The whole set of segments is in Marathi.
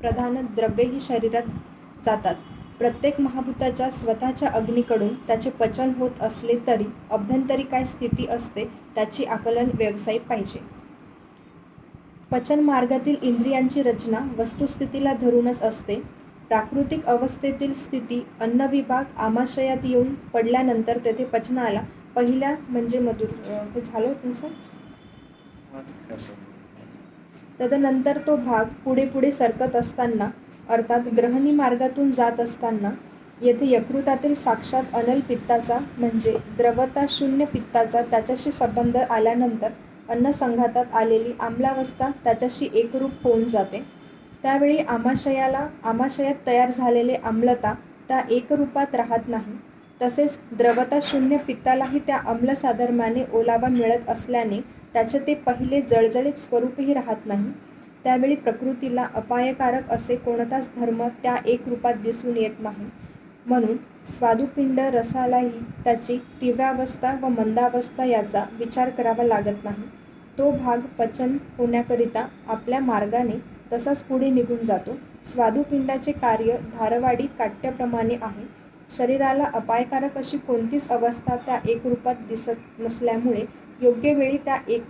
प्रधान द्रव्येही शरीरात जातात. प्रत्येक महाभूताच्या स्वतःच्या अग्नीकडून त्याचे पचन होत असले तरी अभ्यंतरी काय स्थिती असते त्याची आकलन व्यावसायिक पाहिजे. पचन मार्गातील इंद्रियांची रचना वस्तुस्थितीला धरूनच असते. प्राकृतिक अवस्थेतील स्थिती अन्न विभाग आमाशयात येऊन पडल्यानंतर तेथे पचनाला पहिल्या म्हणजे मधुर हे झालं तुमचं? तदनंतर तो भाग पुढे पुढे सरकत असताना अर्थात ग्रहणी मार्गातून जात असताना येथे यकृतातील साक्षात अनल पित्ताचा म्हणजे द्रवताशून्य पित्ताचा त्याच्याशी संबंध आल्यानंतर अन्नसंघातात आलेली आम्लावस्था त्याच्याशी एकरूप होऊन जाते. त्यावेळी आमाशयाला आमाशयात तयार झालेले आम्लता त्या एकरूपात राहत नाही. तसेच द्रवताशून्य पित्तालाही त्या आम्लसाधर्म्याने ओलावा मिळत असल्याने त्याचे ते पहिले जळजळीत स्वरूपही राहत नाही. त्यावेळी प्रकृतीला अपायकारक असे कोणताच धर्म त्या एक रूपात दिसून येत नाही. म्हणून स्वादुपिंड रसालाही त्याची तीव्रावस्था व मंदावस्था याचा विचार करावा लागत नाही. तो भाग पचन होण्याकरिता आपल्या मार्गाने तसाच पुढे निघून जातो. स्वादुपिंडाचे कार्य धारवाडी काट्याप्रमाणे आहे. शरीराला अपायकारक अशी कोणतीच अवस्था त्या एकरूपात दिसत नसल्यामुळे योग्य वेळी त्या एक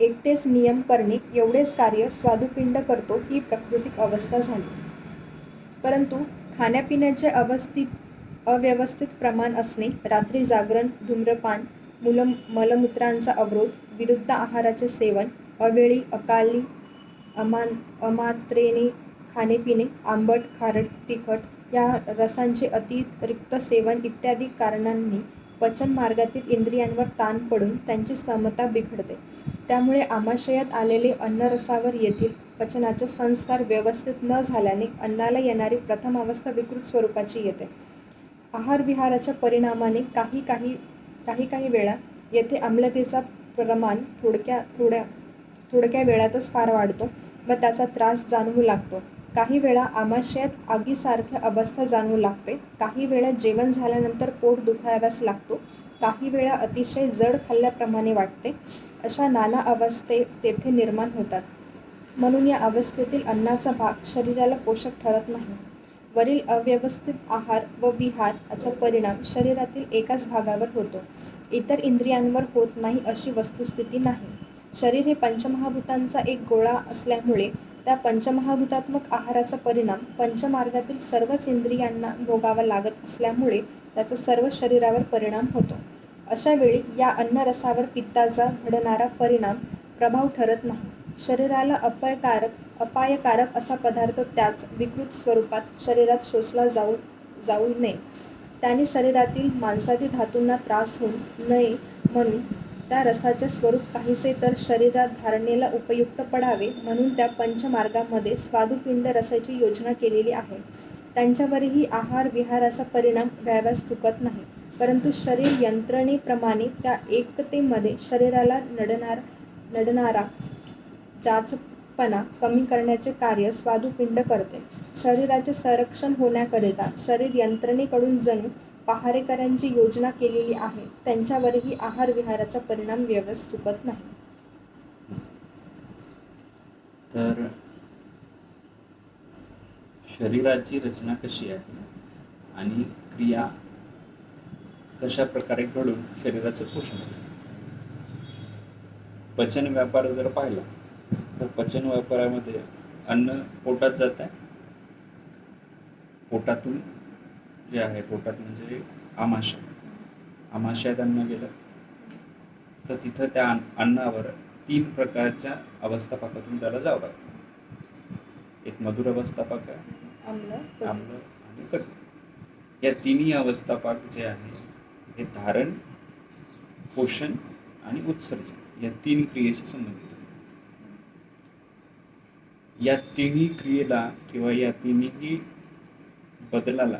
एकतेच नियम करणे एवढेच कार्य स्वादुपिंड करतो ही प्राकृतिक अवस्था झाली. परंतु खाण्यापिण्याचे अव्यवस्थित प्रमाण असणे, रात्री जागरण, धूम्रपान, मलमूत्राचा अवरोध, विरुद्ध आहाराचे सेवन, अवेळी अकाली अमान अमात्रेने खाणेपिणे, आंबट, खारट, तिखट या रसांचे अतिरिक्त सेवन इत्यादी कारणांनी पचन मार्गातील इंद्रियांवर ताण पडून त्यांची समता बिघडते. त्यामुळे आमाशयात आलेले अन्नरसावर येथील पचनाचे संस्कार व्यवस्थित न झाल्याने अन्नाला येणारी प्रथम अवस्था विकृत स्वरूपाची येते. आहारविहाराच्या परिणामाने काही काही काही काही वेळा येथे आम्लतेचा प्रमाण थोडक्या थोड्या थोडक्या वेळातच फार वाढतो व त्याचा त्रास जाणवू लागतो. काही वेळा आमाशयात आगीसारख्या अवस्था जाणवू लागते. काही वेळा जेवण झाल्यानंतर पोट दुखाव्यास लागतो. काही वेळा अतिशय जड खाल्ल्याप्रमाणे वाटते. अशा नाना अवस्थे तेथे निर्माण होतात. म्हणून या अवस्थेतील अन्नाचा भाग शरीराला पोषक ठरत नाही. वरील अव्यवस्थित आहार व विहार याचा परिणाम शरीरातील एकाच भागावर होतो. इतर इंद्रियांवर होत नाही अशी वस्तुस्थिती नाही. शरीर हे पंचमहाभूतांचा एक गोळा असल्यामुळे त्या पंचमहाभूतात्मक आहाराचा परिणाम पंचमार्गातील सर्वच इंद्रियांना भोगावा लागत असल्यामुळे त्याचा सर्व शरीरावर परिणाम होतो. अशा वेळी या अन्नरसावर पित्ताचा घडणारा परिणाम प्रभाव ठरत नाही. शरीराला अपायकारक असा पदार्थ त्याच विकृत स्वरूपात शरीरात शोषला जाऊ नये, त्याने शरीरातील मांसादी धातूंना त्रास होऊ नये म्हणून त्या रसाचे स्वरूप काहीसे तर शरीरात धारणेला उपयुक्त पडावे म्हणून त्या पंचमार्गामध्ये स्वादुपिंड रसाची योजना केलेली आहे. त्यांच्यावरही आहार विहाराचा परिणाम व्हावयास चुकत नाही. परंतु शरीर यंत्रणेप्रमाणे त्या एकतेमध्ये शरीराला नडणार नडणारा जाचपणा कमी करण्याचे कार्य स्वादुपिंड करते. शरीराचे संरक्षण होण्याकरिता शरीर यंत्रणेकडून जणू पहारेकऱ्यांची योजना केलेली आहे त्यांच्यावरही आहार विहाराचा परिणाम व्यवस्थित चुकत नाही. तर शरीराची रचना कशी आहे आणि क्रिया कशा प्रकारे घडून शरीराचं पोषण पचन व्यापार जर पाहिला तर पचन व्यापारामध्ये अन्न पोटात जात आहे. पोटातून जे आहे पोटात म्हणजे आमाशय. आमाशयात अन्न गेलं तर तिथं त्या अन्नावर तीन प्रकारच्या अवस्थापाकातून त्याला जावं लागतं. एक मधुर अवस्थापाक आहे, आम्ल आणि कडू. या तिन्ही अवस्थापाक जे आहे हे धारण, पोषण आणि उत्सर्जन या तीन क्रियेशी संबंधित. या तिन्ही क्रियेला किंवा या तिन्ही बदलाला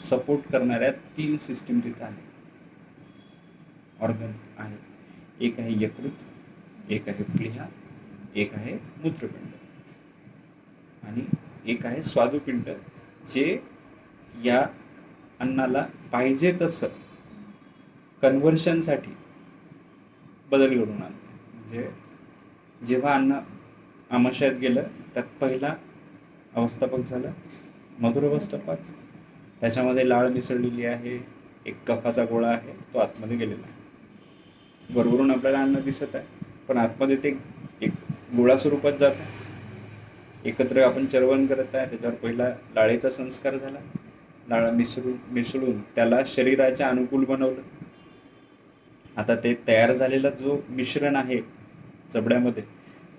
सपोर्ट करणाऱ्या तीन सिस्टीम तिथं आहेत. ऑर्गन आहेत. एक आहे यकृत, एक आहे प्लीहा, एक आहे मूत्रपिंड आणि एक आहे स्वादुपिंड जे या अन्नाला पाहिजे तसं कन्व्हर्शनसाठी बदल घडून आणते. म्हणजे जेव्हा अन्न आमाशयात गेलं त्यात पहिला अवस्थापक झाला मधुर अवस्थापक त्याच्यामध्ये लाळ मिसळलेली आहे एक कफाचा गोळा आहे तो आतमध्ये गेलेला आहे. वरवरून आपल्याला अन्न दिसत आहे पण आतमध्ये ते एक गोळा स्वरूपात जातं एकत्र आपण चरवण करत आहे त्याच्यावर पहिला लाळेचा संस्कार झाला. लाळ मिसळून मिसळून त्याला शरीराच्या अनुकूल बनवलं. आता ते तयार झालेला जो मिश्रण आहे जबड्यामध्ये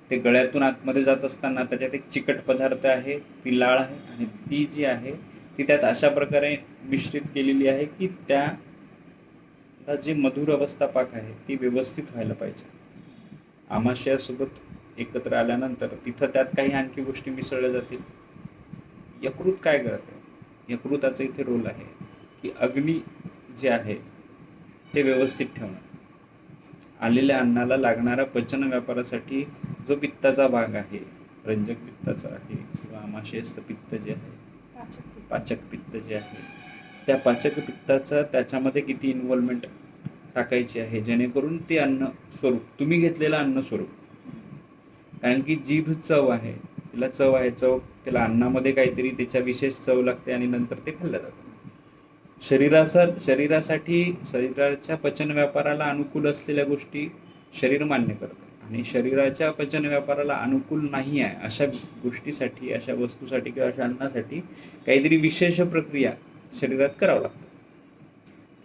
ते गळ्यातून आतमध्ये जात असताना त्याच्यात एक चिकट पदार्थ आहे ती लाळ आहे आणि ती जी आहे ती त्यात अशा प्रकारे मिश्रित केलेली आहे की त्या जी मधुर अवस्था पाक आहे ती व्यवस्थित व्हायला पाहिजे. आमाशयासोबत एकत्र आल्यानंतर तिथं त्यात काही आणखी गोष्टी मिसळल्या जातील. यकृत काय करत यकृताचा इथे रोल आहे की अग्नी जे आहे ते व्यवस्थित ठेवणं. आलेल्या अन्नाला लागणारा पचन व्यापारासाठी जो पित्ताचा भाग आहे रंजक पित्ताचा आहे किंवा आमाशयस्थ पित्त जे आहे पाचक पित्त जे आहे त्या पाचक पित्ताचा त्याच्यामध्ये किती इन्व्हॉल्वमेंट टाकायची आहे? जेणेकरून ते अन्न स्वरूप तुम्ही घेतलेलं अन्न स्वरूप. कारण की जीभ चव आहे तिला चव आहे चव तिला अन्नामध्ये काहीतरी त्याच्या विशेष चव लागते आणि नंतर ते खाल्लं जातं. शरीरासा शरीरासाठी शरीराच्या पचन व्यापाराला अनुकूल असलेल्या गोष्टी शरीर मान्य करतं. आणि शरीराच्या पचन व्यापाराला अनुकूल नाही आहे अशा गोष्टीसाठी अशा वस्तूसाठी किंवा अशा अन्नासाठी काहीतरी विशेष प्रक्रिया शरीरात करावं लागतं.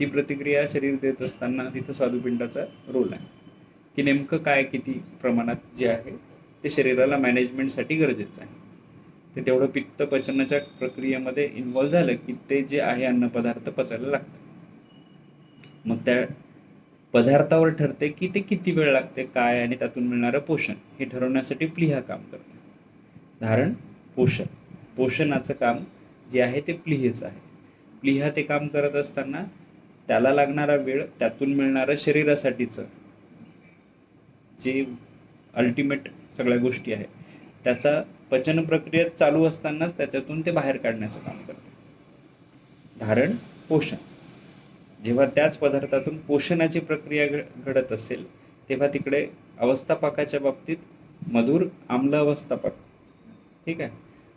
ती प्रतिक्रिया शरीर देत असताना तिथं स्वादुपिंडाचा रोल आहे. की नेमकं काय किती प्रमाणात जे आहे ते शरीराला मॅनेजमेंटसाठी गरजेचं आहे. ते तेवढं पित्त पचनाच्या प्रक्रियेमध्ये इन्व्हॉल्व झालं की ते जे आहे अन्नपदार्थ पचायला लागतं. मग त्या पदार्थावर ठरते की ते किती वेळ लागते काय आणि त्यातून मिळणारं पोषण. हे ठरवण्यासाठी प्लिहा काम करते. धारण पोषण. पोषणाचं काम जे आहे ते प्लिहेचं आहे. प्लिहा ते काम करत असताना त्याला लागणारा वेळ त्यातून मिळणारं शरीरासाठीचं जे अल्टिमेट सगळ्या गोष्टी आहेत त्याचा पचन प्रक्रियेत चालू असतानाच त्याच्यातून ते बाहेर काढण्याचं काम करते. धारण पोषण. जेव्हा त्याच पदार्थातून पोषणाची प्रक्रिया घ- घडत असेल तेव्हा तिकडे अवस्थापाकाच्या बाबतीत मधुर आम्ल अवस्थापाक ठीक आहे?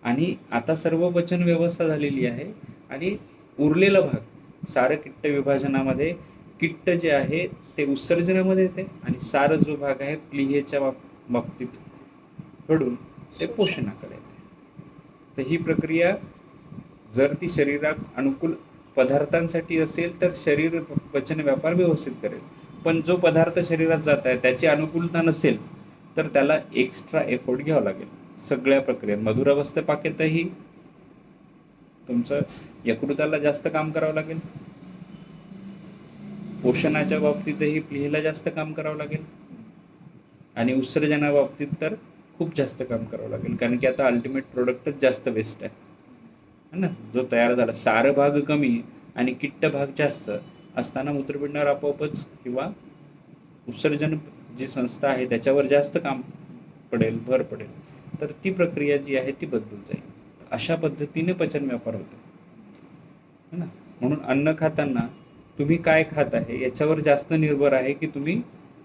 आणि आता सर्व वचन व्यवस्था झालेली आहे आणि उरलेला भाग सारं किट्ट विभाजनामध्ये किट्ट जे आहे ते उत्सर्जनामध्ये येते आणि सार जो भाग आहे प्लिहेच्या बाब बाबतीत घडून ते पोषणाकडे येते. तर ही प्रक्रिया जर ती शरीरात अनुकूल पदार्थांसाठी असेल तर शरीर पचन व्यापार व्यवस्थित करेल. पण जो पदार्थ शरीरात जात आहे त्याची अनुकूलता नसेल तर त्याला एक्स्ट्रा एफोर्ट घ्यावा लागेल. सगळ्या प्रक्रियेत मधुरावस्थे पाकेतही तुमचं यकृताला जास्त काम करावं लागेल. पोषणाच्या बाबतीतही प्लीला जास्त काम करावं लागेल. आणि उत्सर्जना बाबतीत तर खूप जास्त काम करावं लागेल. कारण की आता अल्टिमेट प्रोडक्टच जास्त वेस्ट आहे. ना? जो तयार झाला. सार भाग कमी आणि किट्ट भाग जास्त असताना मूत्रपिंडावर आपोआपच किंवा उत्सर्जन जी संस्था आहे त्याच्यावर जास्त काम पडेल भर पडेल. तर ती प्रक्रिया जी आहे ती बदलून जाईल. अशा पद्धतीने पचन व्यापार होतो. है ना? म्हणून अन्न खाताना तुम्ही काय खात आहे याच्यावर जास्त निर्भर आहे की तुम्ही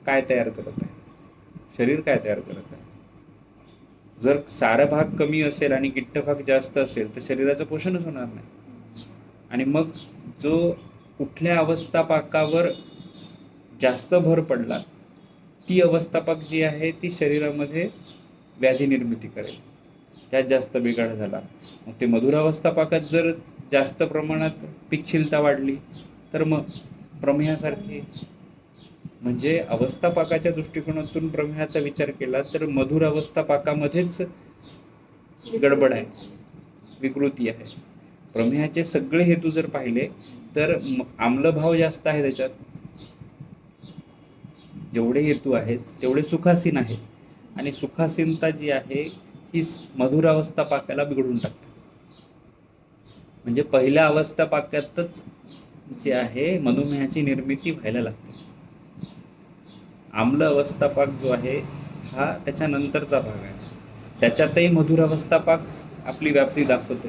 काय तयार करत आहे. शरीर काय तयार करत आहे. जर सारा भाग कमी असेल आणि गिट्ट भाग जास्त असेल तर शरीराचं पोषणच होणार नाही. आणि मग जो कुठल्या अवस्थापाकावर जास्त भर पडला ती अवस्थापाक जी आहे ती शरीरामध्ये व्याधी निर्मिती करेल. त्यात जास्त बिघाड झाला. मग ते मधुर अवस्थापाकात जर जास्त प्रमाणात पिच्छिलता वाढली तर मग प्रमेयासारखी म्हणजे अवस्थापाकाच्या दृष्टिकोनातून प्रमेहाचा विचार केला तर मधुर अवस्थापाकामध्येच गडबड आहे. विकृती आहे. प्रमेहाचे सगळे हेतू जर पाहिले तर आम्लभाव जास्त आहे त्याच्यात. जेवढे हेतू आहेत तेवढे सुखासीन आहे आणि सुखासीनता जी आहे ही मधुरावस्था मधुर अवस्था पाकाला बिघडून टाकते. म्हणजे पहिल्या अवस्था पाक्यातच जे आहे मधुमेहाची निर्मिती व्हायला लागते. आम्ल अवस्थापाक जो आहे हा त्याच्यानंतरचा भाग आहे. त्याच्यातही मधुर अवस्थापाक आपली व्याप्ती दाखवते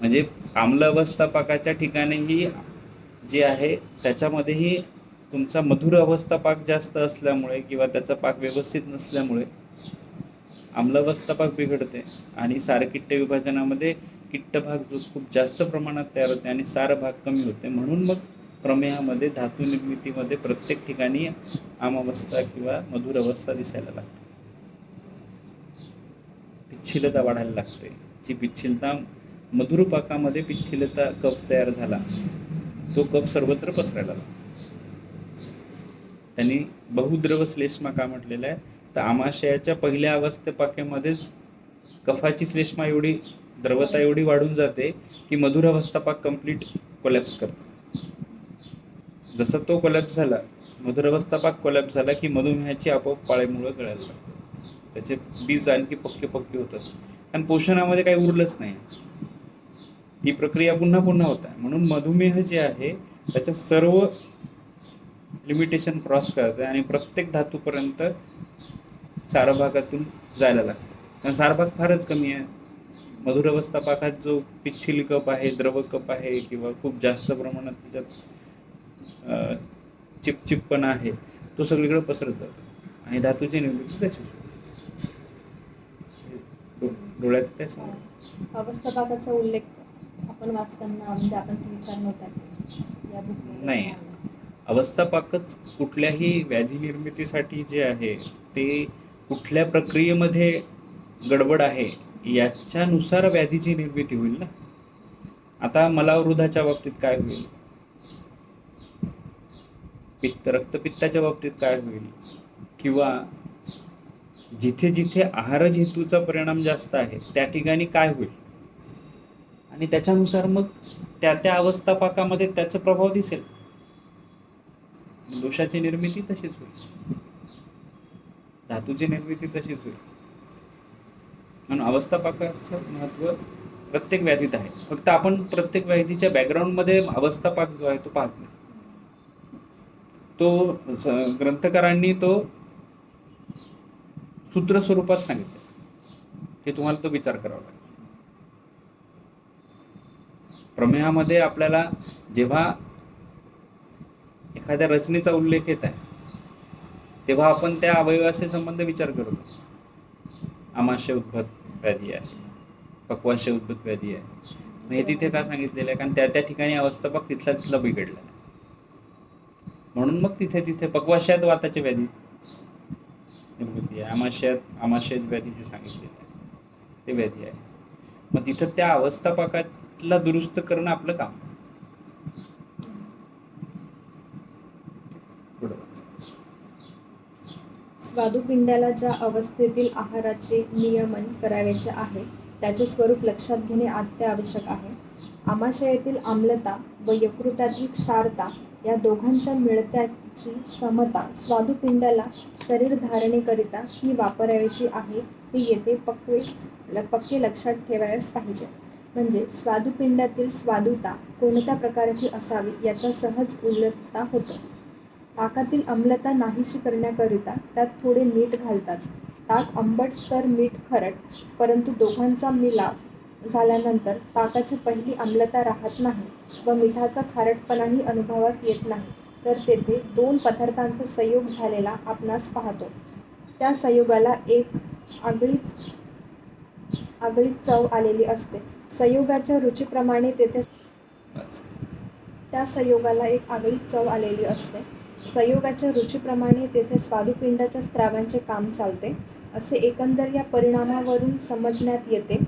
म्हणजे आम्ल अवस्थापाकाच्या ठिकाणीही जे आहे त्याच्यामध्येही तुमचा मधुर अवस्थापाक जास्त असल्यामुळे किंवा त्याचा पाक व्यवस्थित नसल्यामुळे आम्लावस्थापाक बिघडते आणि सारकिट्ट विभाजनामध्ये किट्ट भाग जो खूप जास्त प्रमाणात तयार होते आणि सार भाग कमी होते म्हणून मग प्रमेहामध्ये धातू निर्मितीमध्ये प्रत्येक ठिकाणी आमावस्था किंवा मधुर अवस्था दिसायला लागते. पिच्छिलता वाढायला लागते. जी पिच्छिलता मधुर पाकामध्ये पिच्छिलता कप तयार झाला तो कप सर्वत्र पसरायला लागतो. त्यांनी बहुद्रव श्लेष्मा का म्हटलेलं आहे. तर आमाशयाच्या पहिल्या अवस्थेपाकेमध्येच कफाची श्लेष्मा एवढी द्रवता एवढी वाढून जाते की मधुर अवस्थापाक कंप्लीट कोलॅप्स करतो. जसा तो कोलॅप्स झाला मधुर अवस्थापाक कोलॅप्स झाला की मधुमेहाची आपोआप पाळेमुळं गळायला लागतं. त्याचे बीज आणखी पक्के पक्के होतात. आणि पोषणामध्ये काही उरलंच नाही. ती प्रक्रिया पुन्हा पुन्हा होत आहे. म्हणून मधुमेह जे आहे त्याच्या सर्व लिमिटेशन क्रॉस करते आणि प्रत्येक धातूपर्यंत सारभागातून जायला लागतं. कारण सारभाग फारच कमी आहे. मधुर पाकात जो पिच्छिल कप आहे द्रव कप आहे किंवा खूप जास्त प्रमाणात त्याच्यात चिपचिपपणा आहे. तो सगळीकडे पसरत. जातो आणि धातूची निर्मिती डो- डोळ्यात काय समोर अवस्थापाकाचा उल्लेख आपण वाचताना म्हणजे आपण विचार नव्हता नाही. अवस्थापाकच कुठल्याही व्याधी निर्मितीसाठी जे आहे ते कुठल्या प्रक्रियेमध्ये गडबड आहे याच्यानुसार व्याधीची निर्मिती होईल ना? आता मलावृधाच्या बाबतीत काय होईल? पित्त रक्तपित्ताच्या बाबतीत काय होईल? किंवा जिथे जिथे आहार हेतूचा परिणाम जास्त आहे त्या ठिकाणी काय होईल? आणि त्याच्यानुसार मग त्या त्या अवस्थापाकामध्ये त्याचा प्रभाव दिसेल. दोषाची निर्मिती तशीच होईल. धातूची निर्मिती तशीच होईल. म्हणून अवस्थापाकाचं महत्त्व प्रत्येक व्याधीत आहे. फक्त आपण प्रत्येक व्याधीच्या बॅकग्राऊंडमध्ये अवस्थापाक जो आहे तो पाहत नाही. तो ग्रंथकारांनी तो सूत्र स्वरूपात सांगितलं. ते तुम्हाला तो विचार करावा लागेल. प्रमेहामध्ये आपल्याला जेव्हा एखाद्या रचनेचा उल्लेख येत आहे तेव्हा आपण त्या अवयवाचे संबंध विचार करतो आमाशय उद्भत व्याधी आहे पक्वाशय उद्भत व्याधी आहे. मग हे तिथे का सांगितलेलं आहे? कारण त्या त्या ठिकाणी अवस्थापक तिथला तिथला बिघडला म्हणून मग तिथे तिथे पक्वाशयात वाताची व्याधी. निर्मिती आहे. आमाशयात आमाशयात व्याधी जे सांगितलेलं आहे. ते व्याधी आहे. मग तिथं त्या अवस्थापकातला दुरुस्त करणं आपलं काम. स्वादुपिंडाला ज्या अवस्थेतील आहाराचे नियमन करावयाचे आहे त्याचे स्वरूप लक्षात घेणे अत्यावश्यक आहे. आमाशयातील आम्लता व यकृतातील क्षारता या दोघांच्या मिळत्याची समता स्वादुपिंडाला शरीर धारणेकरिता ही वापरायची आहे हे येथे पक्वे पक्के लक्षात ठेवायलाच पाहिजे. म्हणजे स्वादुपिंडातील स्वादुता कोणत्या प्रकारची असावी याचा सहज उल्लता होतो. ताकातील अम्लता नाहीशी करण्याकरिता त्यात थोडे मीठ घालतात. ताक आंबट तर मीठ खरट परंतु दोघांचा मिलाप झाल्यानंतर ताकाची पहिली आम्लता राहत नाही व मिठाचा खारटपणाही अनुभवास येत नाही. तर तेथे दोन पदार्थांचा संयोग झालेला आपणास पाहतो. त्या संयोगाला एक आगळीच आगळीच चव आलेली असते. संयोगाच्या रुचीप्रमाणे तेथे त्या संयोगाला एक आगळीच चव आलेली असते. संयोगाच्या रुचीप्रमाणे तेथे स्वादुपिंडाच्या स्त्रावांचे काम चालते. असे एकंदर या परिणामावरून समजण्यात येते.